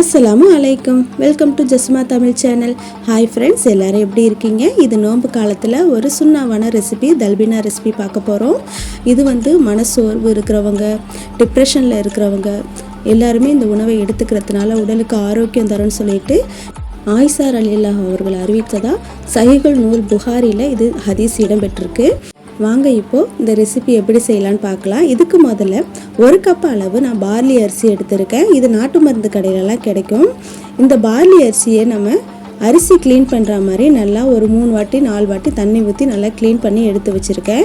அஸ்ஸலாமு அலைக்கும். Welcome to Jasma Tamil channel hi friends எல்லோரும் எப்படி இருக்கீங்க? இது நோன்பு காலத்தில் ஒரு சுண்ணாவான ரெசிபி தல்பினா ரெசிபி பார்க்க போகிறோம் இது வந்து மனசோர்வு இருக்கிறவங்க டிப்ரெஷனில் இருக்கிறவங்க எல்லாருமே இந்த உணவை எடுத்துக்கிறதுனால உடலுக்கு ஆரோக்கியம் தரும்னு சொல்லிட்டு ஆயிசார் அலில்லா அவர்கள் அறிவித்ததா சஹிகள் நூல் புகாரியில் இது ஹதீஸ் இடம்பெற்றிருக்கு. வாங்க இப்போது இந்த ரெசிபி எப்படி செய்யலான்னு பார்க்கலாம். இதுக்கு முதல்ல ஒரு கப் அளவு நான் பார்லி அரிசி எடுத்திருக்கேன். இது நாட்டு மருந்து கடையிலலாம் கிடைக்கும். இந்த பார்லி அரிசியை நம்ம அரிசி க்ளீன் பண்ணுற மாதிரி நல்லா ஒரு மூணு வாட்டி நாலு வாட்டி தண்ணி ஊற்றி நல்லா க்ளீன் பண்ணி எடுத்து வச்சுருக்கேன்.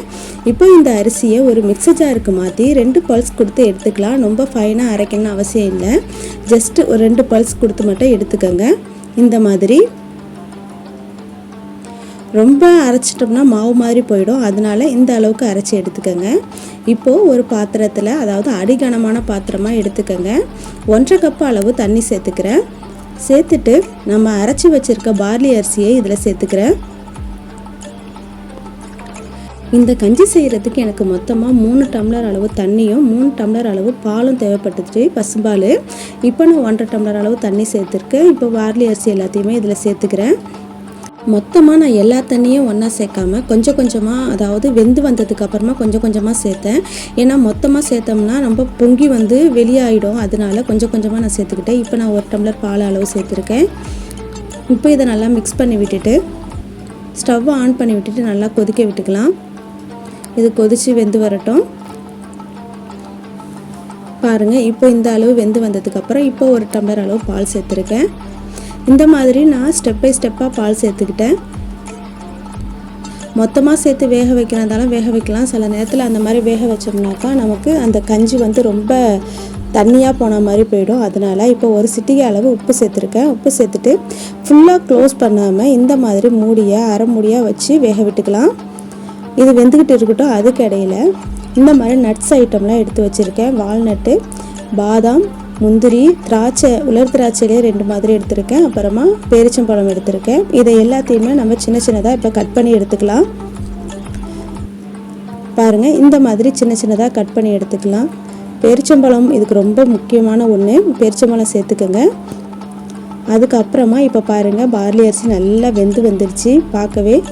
இப்போ இந்த அரிசியை ஒரு மிக்சர் ஜாருக்கு மாற்றி ரெண்டு பல்ஸ் கொடுத்து எடுத்துக்கலாம். ரொம்ப ஃபைனாக அரைக்கணும்னு அவசியம் இல்லை. ஜஸ்ட்டு ஒரு ரெண்டு பல்ஸ் கொடுத்து மட்டும் எடுத்துக்கோங்க. இந்த மாதிரி ரொம்ப அரைச்சிட்டோம்னா மாவு மாதிரி போயிடும். அதனால இந்த அளவுக்கு அரைச்சி எடுத்துக்கோங்க. இப்போது ஒரு பாத்திரத்தில் அதாவது அடிகனமான பாத்திரமாக எடுத்துக்கோங்க. ஒன்றரை கப் அளவு தண்ணி சேர்த்துக்கிறேன். சேர்த்துட்டு நம்ம அரைச்சி வச்சுருக்க பார்லி அரிசியை இதில் சேர்த்துக்கிறேன். இந்த கஞ்சி செய்கிறதுக்கு எனக்கு மொத்தமாக மூணு டம்ளர் அளவு தண்ணியும் மூணு டம்ளர் அளவு பாலும் தேவைப்பட்டுச்சு பசும்பால். இப்போ நான் ஒன்றரை டம்ளர் அளவு தண்ணி சேர்த்துருக்கேன். இப்போ பார்லி அரிசி எல்லாத்தையுமே இதில் சேர்த்துக்கிறேன். மொத்தமாக நான் எல்லா தண்ணியும் ஒன்றா சேர்க்காம கொஞ்சம் கொஞ்சமாக அதாவது வெந்து வந்ததுக்கு அப்புறமா கொஞ்சம் கொஞ்சமாக சேர்த்தேன். ஏன்னா மொத்தமாக சேர்த்தோம்னா ரொம்ப பொங்கி வந்து வெளியாயிடும். அதனால கொஞ்சம் கொஞ்சமாக நான் சேர்த்துக்கிட்டேன். இப்போ நான் ஒரு டம்ளர் பால் அளவு சேர்த்துருக்கேன். இப்போ இதை நல்லா மிக்ஸ் பண்ணி விட்டுட்டு ஸ்டவ்வை ஆன் பண்ணி விட்டுட்டு நல்லா கொதிக்க விட்டுக்கலாம். இது கொதித்து வெந்து வரட்டும். பாருங்கள் இப்போ இந்த அளவு வெந்து வந்ததுக்கப்புறம் இப்போ ஒரு டம்ளர் அளவு பால் சேர்த்துருக்கேன். இந்த மாதிரி நான் ஸ்டெப் பை ஸ்டெப்பாக பால் சேர்த்துக்கிட்டேன். மொத்தமாக சேர்த்து வேக வைக்கிறதாலும் வேக வைக்கலாம். சில நேரத்தில் அந்த மாதிரி வேக வச்சோம்னாக்கா நமக்கு அந்த கஞ்சி வந்து ரொம்ப தண்ணியாக போன மாதிரி போயிடும். அதனால் இப்போ ஒரு சிட்டிகை அளவு உப்பு சேர்த்துருக்கேன். உப்பு சேர்த்துட்டு ஃபுல்லாக க்ளோஸ் பண்ணாமல் இந்த மாதிரி மூடியை அரை மூடியாக வச்சு வேக விட்டுக்கலாம். இது வெந்துக்கிட்டு இருக்கட்டும் அதுக்கு இடையில இந்த மாதிரி நட்ஸ் ஐட்டம்லாம் எடுத்து வச்சுருக்கேன். வால்நட்டு பாதாம் முந்திரி திராட்சை உலர் திராட்சையிலே ரெண்டு மாதிரி எடுத்திருக்கேன். அப்புறமா பேரிச்சம்பழம் எடுத்திருக்கேன். இதை எல்லாத்தையுமே நம்ம சின்ன சின்னதாக இப்போ கட் பண்ணி எடுத்துக்கலாம். பாருங்கள் இந்த மாதிரி சின்ன சின்னதாக கட் பண்ணி எடுத்துக்கலாம். பேரிச்சம்பழம் இதுக்கு ரொம்ப முக்கியமான ஒன்று பேரிச்சம்பழம் சேர்த்துக்கோங்க. அதுக்கப்புறமா இப்போ பாருங்கள் பார்லி அரிசி நல்லா வெந்து வந்துருச்சு. பார்க்கவே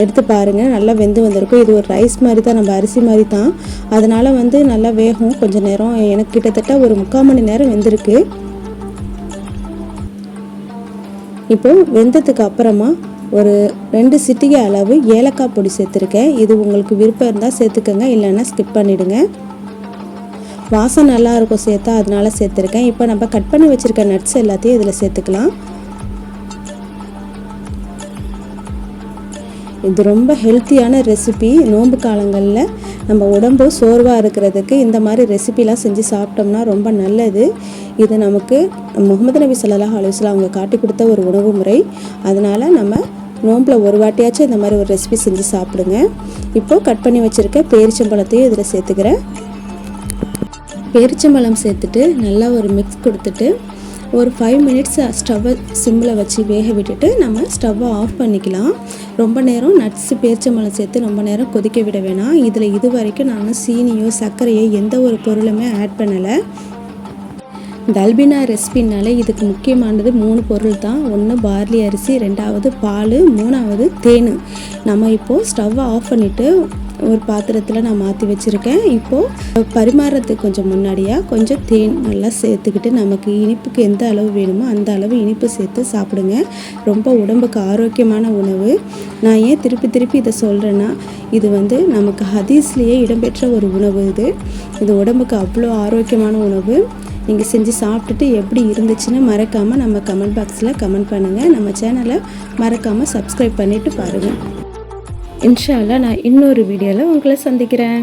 எடுத்து பாருங்கள் நல்லா வெந்து வந்திருக்கும். இது ஒரு ரைஸ் மாதிரி தான். நம்ம அரிசி மாதிரி தான். அதனால் வந்து நல்லா வேகும். கொஞ்சம் நேரம். எனக்கு கிட்டத்தட்ட ஒரு முக்கால் மணி நேரம் வெந்திருக்கு. இப்போ வெந்ததுக்கு அப்புறமா ஒரு ரெண்டு சிட்டிகை அளவு ஏலக்காய் பொடி சேர்த்துருக்கேன். இது உங்களுக்கு விருப்பம் இருந்தால் சேர்த்துக்கோங்க. இல்லைன்னா ஸ்கிப் பண்ணிவிடுங்க வாசம் நல்லாயிருக்கும் சேர்த்தா. அதனால சேர்த்துருக்கேன். இப்போ நம்ம கட் பண்ணி வச்சுருக்க நட்ஸ் எல்லாத்தையும் இதில் சேர்த்துக்கலாம். இது ரொம்ப ஹெல்த்தியான ரெசிபி நோன்பு காலங்களில் நம்ம உடம்பு சோர்வாக இருக்கிறதுக்கு இந்த மாதிரி ரெசிபிலாம் செஞ்சு சாப்பிட்டோம்னா ரொம்ப நல்லது. இது நமக்கு முகமது நபி சல்லாஹ் அலுவலாம் அவங்க காட்டி கொடுத்த ஒரு உணவு முறை. அதனால் நம்ம நோம்பில் ஒரு வாட்டியாச்சும் இந்த மாதிரி ஒரு ரெசிபி செஞ்சு சாப்பிடுங்க. இப்போது கட் பண்ணி வச்சுருக்க பேரிச்சம்பழத்தையும் இதில் சேர்த்துக்கிறேன். பேரிச்சம்பழம் சேர்த்துட்டு நல்லா ஒரு மிக்ஸ் கொடுத்துட்டு ஒரு ஃபைவ் மினிட்ஸ் ஸ்டவ்வை சிம்மில் வச்சு வேக விட்டுட்டு நம்ம ஸ்டவ்வை ஆஃப் பண்ணிக்கலாம். ரொம்ப நேரம் நட்ஸு பேரிச்சம்பழம் சேர்த்து ரொம்ப நேரம் கொதிக்க விட வேணாம். இதில் இது வரைக்கும் நான் சீனியோ சர்க்கரையோ எந்த ஒரு பொருளுமே ஆட் பண்ணலை. தல்பினா ரெசிபினாலே இதுக்கு முக்கியமானது மூணு பொருள் தான். ஒன்று பார்லி அரிசி ரெண்டாவது பால் மூணாவது தேன். நம்ம இப்போது ஸ்டவ்வை ஆஃப் பண்ணிவிட்டு ஒரு பாத்திரத்தில் நான் மாற்றி வச்சுருக்கேன். இப்போது பரிமாறுறதுக்கு கொஞ்சம் முன்னாடியாக கொஞ்சம் தேன் நல்லா சேர்த்துக்கிட்டு நமக்கு இனிப்புக்கு எந்த அளவு வேணுமோ அந்த அளவு இனிப்பு சேர்த்து சாப்பிடுங்க. ரொம்ப உடம்புக்கு ஆரோக்கியமான உணவு. நான் ஏன் திருப்பி திருப்பி இதை சொல்கிறேன்னா இது வந்து நமக்கு ஹதீஸ்லேயே இடம்பெற்ற ஒரு உணவு இது. இது உடம்புக்கு அவ்வளோ ஆரோக்கியமான உணவு. நீங்கள் செஞ்சு சாப்பிட்டுட்டு எப்படி இருந்துச்சுன்னு மறக்காமல் நம்ம கமெண்ட் பாக்ஸில் கமெண்ட் பண்ணுங்கள் நம்ம சேனலை மறக்காமல் சப்ஸ்கிரைப் பண்ணிவிட்டு பாருங்கள் இன்ஷால்லா நான் இன்னொரு வீடியோவில் உங்களை சந்திக்கிறேன்.